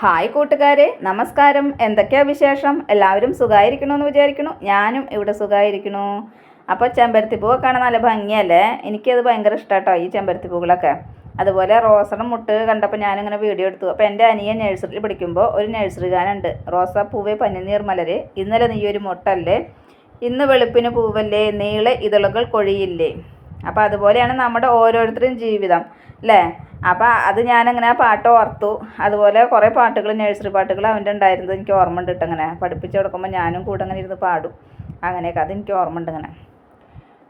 Hi കൂട്ടുകാരെ നമസ്കാരം. എന്തൊക്കെയാ വിശേഷം? എല്ലാവരും സുഖമായിരിക്കണമെന്ന് വിചാരിക്കുന്നു. ഞാനും ഇവിടെ സുഖമായിരിക്കണു അപ്പോൾ ചെമ്പരത്തി പൂവൊക്കെ കാണാൻ നല്ല ഭംഗിയല്ലേ? എനിക്കത് ഭയങ്കര ഇഷ്ടമാട്ടോ ഈ ചെമ്പരത്തി പൂക്കളൊക്കെ. അതുപോലെ റോസയുടെ മുട്ട് കണ്ടപ്പോൾ ഞാനിങ്ങനെ വീഡിയോ എടുത്തു. അപ്പോൾ എന്റെ അനിയൻ നഴ്സറിയിൽ പഠിക്കുമ്പോൾ ഒരു നഴ്സറി ഗാനുണ്ട് റോസ പൂവേ പനിനീർ മലരെ. ഇന്നലെ നീ ഒരു മുട്ടല്ലേ? ഇന്ന് വെളുപ്പിന് പൂവല്ലേ? നീളെ ഇതളുകൾ കൊഴിയില്ലേ? അപ്പോൾ അതുപോലെയാണ് നമ്മുടെ ഓരോരുത്തരും ജീവിതം. അല്ലേ അപ്പോൾ അത് ഞാനങ്ങനെ ആ പാട്ട് ഓർത്തു. അതുപോലെ കുറേ പാട്ടുകൾ നഴ്സറി പാട്ടുകൾ അവന്റെ ഉണ്ടായിരുന്നത് എനിക്ക് ഓർമ്മ ഉണ്ട് കേട്ടോ അങ്ങനെ പഠിപ്പിച്ച് കൊടുക്കുമ്പോൾ ഞാനും കൂടെ അങ്ങനെ ഇരുന്ന് പാടും. അങ്ങനെയൊക്കെ അതെനിക്ക് ഓർമ്മ ഉണ്ട് ഇങ്ങനെ.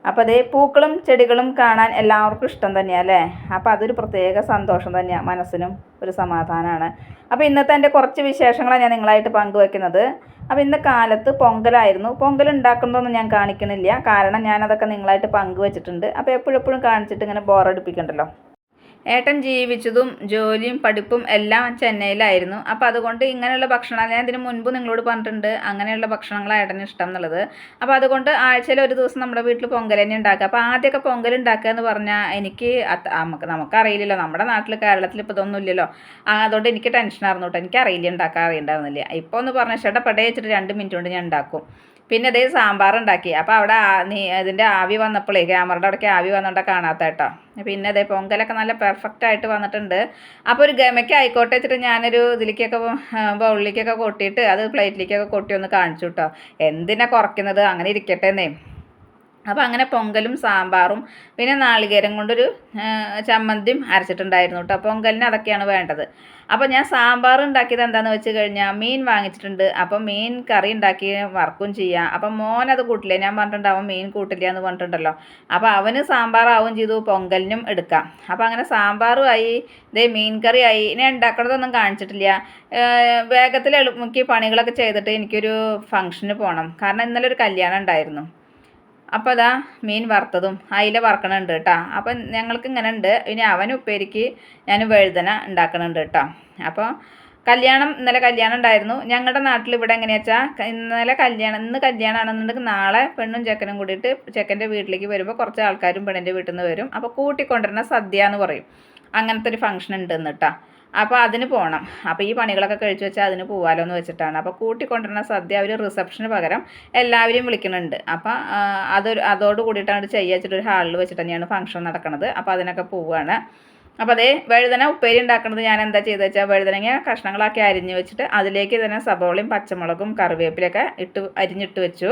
അപ്പോൾ അതേ പൂക്കളും ചെടികളും കാണാൻ എല്ലാവർക്കും ഇഷ്ടം തന്നെയാണ് അല്ലേ അപ്പോൾ അതൊരു പ്രത്യേക സന്തോഷം തന്നെയാണ് മനസ്സിനും ഒരു സമാധാനമാണ് അപ്പോൾ ഇന്നത്തെ എന്റെ കുറച്ച് വിശേഷങ്ങളാണ് ഞാൻ നിങ്ങളായിട്ട് പങ്കുവെക്കുന്നത്. അപ്പോൾ ഇന്ന് കാലത്ത് പൊങ്കലായിരുന്നു. പൊങ്കൽ ഉണ്ടാക്കുന്നതൊന്നും ഞാൻ കാണിക്കണില്ല. കാരണം ഞാനതൊക്കെ നിങ്ങളായിട്ട് പങ്കുവെച്ചിട്ടുണ്ട്. അപ്പോൾ എപ്പോഴെപ്പോഴും കാണിച്ചിട്ട് ഇങ്ങനെ ബോറടിപ്പിക്കണ്ടല്ലോ ഏട്ടൻ ജീവിച്ചതും ജോലിയും പഠിപ്പും എല്ലാം ചെന്നൈയിലായിരുന്നു. അപ്പോൾ അതുകൊണ്ട് ഇങ്ങനെയുള്ള ഭക്ഷണം ഞാൻ ഇതിന് മുൻപ് നിങ്ങളോട് പറഞ്ഞിട്ടുണ്ട്. അങ്ങനെയുള്ള ഭക്ഷണങ്ങളാണ് ഏട്ടന് ഇഷ്ടം എന്നുള്ളത്. അപ്പോൾ അതുകൊണ്ട് ആഴ്ചയിൽ ഒരു ദിവസം നമ്മുടെ വീട്ടിൽ പൊങ്കൽ തന്നെ ഉണ്ടാക്കുക. അപ്പോൾ ആദ്യമൊക്കെ പൊങ്കൽ ഉണ്ടാക്കുക എന്ന് പറഞ്ഞാൽ എനിക്ക് നമുക്ക് നമുക്കറിയില്ലല്ലോ. നമ്മുടെ നാട്ടിൽ കേരളത്തിൽ ഇപ്പോൾ ഇതൊന്നും ഇല്ലല്ലോ. അതുകൊണ്ട് എനിക്ക് ടെൻഷനായിരുന്നു കേട്ടോ എനിക്ക് അറിയില്ല ഉണ്ടാക്കാൻ അറിയണ്ടായിരുന്നില്ല. ഇപ്പോൾ ഒന്ന് പറഞ്ഞാൽ ചേട്ടാ പടയച്ചിട്ട് രണ്ട് മിനിറ്റ് കൊണ്ട് ഞാൻ ഉണ്ടാക്കും. പിന്നെ അതേ സാമ്പാർ ഉണ്ടാക്കി അപ്പോൾ അവിടെ നീ ആവി വന്നപ്പോഴേ ക്യാമറയുടെ അവിടേക്ക് ആവി വന്നോണ്ടാ കാണാത്ത കേട്ടോ. പിന്നെ അതേ പൊങ്കലൊക്കെ നല്ല പെർഫെക്റ്റ് ആയിട്ട് വന്നിട്ടുണ്ട്. അപ്പോൾ ഒരു ഗമയ്ക്ക് ആയിക്കോട്ടെ വെച്ചിട്ട് ഞാനൊരു ഇതിലേക്കൊക്കെ ബൗളിലേക്കൊക്കെ കൊട്ടിയിട്ട് അത് പ്ലേറ്റിലേക്കൊക്കെ കൊട്ടി ഒന്ന് കാണിച്ചു കേട്ടോ. എന്തിനാ കുറയ്ക്കുന്നത്? അങ്ങനെ ഇരിക്കട്ടെ എന്നേ. അപ്പോൾ അങ്ങനെ പൊങ്കലും സാമ്പാറും പിന്നെ നാളികേരം കൊണ്ടൊരു ചമ്മന്തിയും അരച്ചിട്ടുണ്ടായിരുന്നു കേട്ടോ പൊങ്കലിന് അതൊക്കെയാണ് വേണ്ടത്. അപ്പോൾ ഞാൻ സാമ്പാർ ഉണ്ടാക്കിയത് എന്താണെന്ന് വെച്ച് കഴിഞ്ഞാൽ മീൻ വാങ്ങിച്ചിട്ടുണ്ട്. അപ്പോൾ മീൻ കറി ഉണ്ടാക്കി വർക്കും ചെയ്യാം. അപ്പം മോൻ അത് കൂട്ടില്ല? ഞാൻ പറഞ്ഞിട്ടുണ്ട് അവൻ മീൻ കൂട്ടില്ല എന്ന് പറഞ്ഞിട്ടുണ്ടല്ലോ. അപ്പോൾ അവന് സാമ്പാറാവും ചെയ്തു പൊങ്കലിനും എടുക്കാം. അപ്പോൾ അങ്ങനെ സാമ്പാറും ആയി ഇതേ മീൻ കറി ആയി. ഇനി ഉണ്ടാക്കണതൊന്നും കാണിച്ചിട്ടില്ല. വേഗത്തിൽ എളുപ്പക്കി പണികളൊക്കെ ചെയ്തിട്ട് എനിക്കൊരു ഫംഗ്ഷന് പോകണം കാരണം ഇന്നലെ ഒരു കല്യാണം ഉണ്ടായിരുന്നു. അപ്പോൾ അതാ മീൻ വറുത്തതും അയില വറക്കണുണ്ട് കേട്ടോ. അപ്പം ഞങ്ങൾക്ക് ഇങ്ങനെ ഉണ്ട്. ഇനി അവൻ ഉപ്പേരിക്ക് ഞാൻ വഴുതന ഉണ്ടാക്കണുണ്ട് കേട്ടോ. അപ്പോൾ കല്യാണം ഇന്നലെ കല്യാണം ഉണ്ടായിരുന്നു. ഞങ്ങളുടെ നാട്ടിൽ ഇവിടെ എങ്ങനെയാ ഇന്നലെ കല്യാണം ഇന്ന് കല്യാണമാണെന്നുണ്ടെങ്കിൽ നാളെ പെണ്ണും ചെക്കനും കൂടിയിട്ട് ചെക്കന്റെ വീട്ടിലേക്ക് വരുമ്പോൾ കുറച്ച് ആൾക്കാരും പെണ്ണിന്റെ വീട്ടിൽ നിന്ന് വരും. അപ്പോൾ കൂട്ടിക്കൊണ്ടുവരുന്ന സദ്യ എന്ന് പറയും. അങ്ങനത്തെ ഒരു ഫംഗ്ഷൻ ഉണ്ട് കേട്ടോ. അപ്പോൾ അതിന് പോകണം അപ്പോൾ ഈ പണികളൊക്കെ കഴിച്ചു വെച്ചാൽ അതിന് പോവാലോ എന്ന് വെച്ചിട്ടാണ്. അപ്പോൾ കൂട്ടിക്കൊണ്ടിരുന്ന സദ്യ അവർ റിസപ്ഷന് പകരം എല്ലാവരെയും വിളിക്കുന്നുണ്ട്. അപ്പോൾ അതൊരു അതോട് കൂടിയിട്ടാണ് ചെയ്യുക വെച്ചിട്ട് ഒരു ഹാളിൽ വെച്ചിട്ട് തന്നെയാണ് ഫംഗ്ഷൻ നടക്കുന്നത് അപ്പോൾ അതിനൊക്കെ പോവുകയാണ് അപ്പോൾ അതേ വഴുതന ഉപ്പേരി ഉണ്ടാക്കുന്നത് ഞാൻ എന്താ ചെയ്തത് വെച്ചാൽ വഴുതനങ്ങ കഷ്ണങ്ങളാക്കി അരിഞ്ഞ് വെച്ചിട്ട് അതിലേക്ക് തന്നെ സബോളയും പച്ചമുളകും കറിവേപ്പിലൊക്കെ ഇട്ട് അരിഞ്ഞിട്ട് വെച്ചു.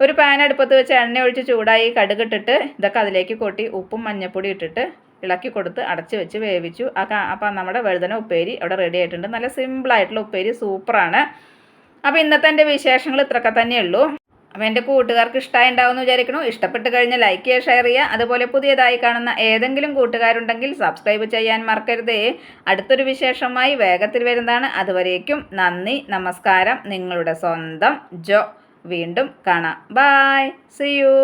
ഒരു പാൻ അടുപ്പത്ത് വെച്ച് എണ്ണ ഒഴിച്ച് ചൂടായി കടുകിട്ടിട്ട് ഇതൊക്കെ അതിലേക്ക് കൊട്ടി ഉപ്പും മഞ്ഞപ്പൊടി ഇട്ടിട്ട് ഇളക്കി കൊടുത്ത് അടച്ച് വെച്ച് വേവിച്ചു. ആ അപ്പം നമ്മുടെ വഴുതന ഉപ്പേരി അവിടെ റെഡി ആയിട്ടുണ്ട്. നല്ല സിമ്പിളായിട്ടുള്ള ഉപ്പേരി സൂപ്പറാണ് അപ്പോൾ ഇന്നത്തെ എന്റെ വിശേഷങ്ങൾ ഇത്രയൊക്കെ തന്നെയുള്ളൂ അപ്പോൾ എന്റെ കൂട്ടുകാർക്ക് ഇഷ്ടമായി ഉണ്ടാവുമെന്ന് വിചാരിക്കണു ഇഷ്ടപ്പെട്ട് കഴിഞ്ഞാൽ ലൈക്ക് ചെയ്യുക ഷെയർ ചെയ്യുക. അതുപോലെ പുതിയതായി കാണുന്ന ഏതെങ്കിലും കൂട്ടുകാരുണ്ടെങ്കിൽ സബ്സ്ക്രൈബ് ചെയ്യാൻ മറക്കരുതേ. അടുത്തൊരു വിശേഷമായി വേഗത്തിൽ വരുന്നതാണ്. അതുവരേക്കും നന്ദി നമസ്കാരം. നിങ്ങളുടെ സ്വന്തം ജോ. വീണ്ടും കാണാം. Bye C U